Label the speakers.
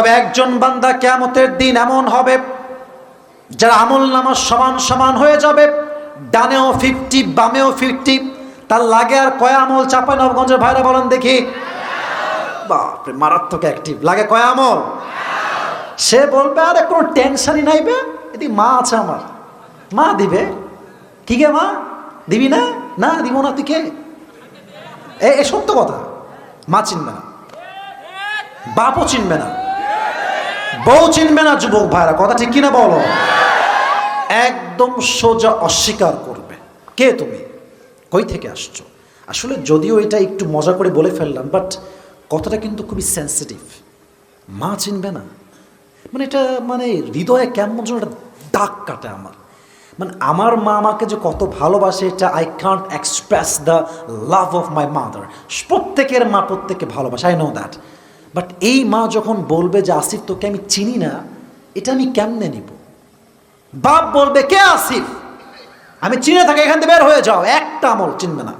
Speaker 1: তবে একজন বান্দা কেয়ামতের দিন এমন হবে, যার আমল নামা সমান সমান হয়ে যাবে, ডানেও ফিফটি বামেও ফিফটি তার লাগে আর কয় আমল? চাপাই ভাইরা বলেন দেখি। বাপরে, মারাত্মক অ্যাক্টিভ লাগে কয় আমল? সে বলবে, আরে, কোনো টেনশনই নাই বে। এদিকে মা আছে আমার। মা দিবে। কি গে মা? দিবি না? না, দিব না, তুই কে? এ সত্য কথা। মা চিনবে না। বাপও চিনবে না। বউ চিনবে না যুবক ভাইরা, কথা ঠিক কিনা বলো? একদম সোজা অস্বীকার করবে। কে তুমি? কই থেকে আসছো? আসলে যদিও এটা একটু মজা করে বলে ফেললাম বাট কথাটা কিন্তু খুবই সেন্সিটিভ মা চিনবে না। মানে এটা মানে হৃদয়ে কেমন যেন একটা দাগ কাটে আমার। মানে আমার মা আমাকে যে কত ভালোবাসে, এটা I can't express the love of my mother প্রত্যেকের মা প্রত্যেককে ভালোবাসে আই নো দ্যাট বাট এই মা যখন বলবে যে আসিফ তোকে আমি চিনি না, এটা আমি কেমনে নিব? বাপ বলবে, কে আসিফ? আমি চিনে থাকি, এখান থেকে বের হয়ে যাও। একটা আমল চিনবে না।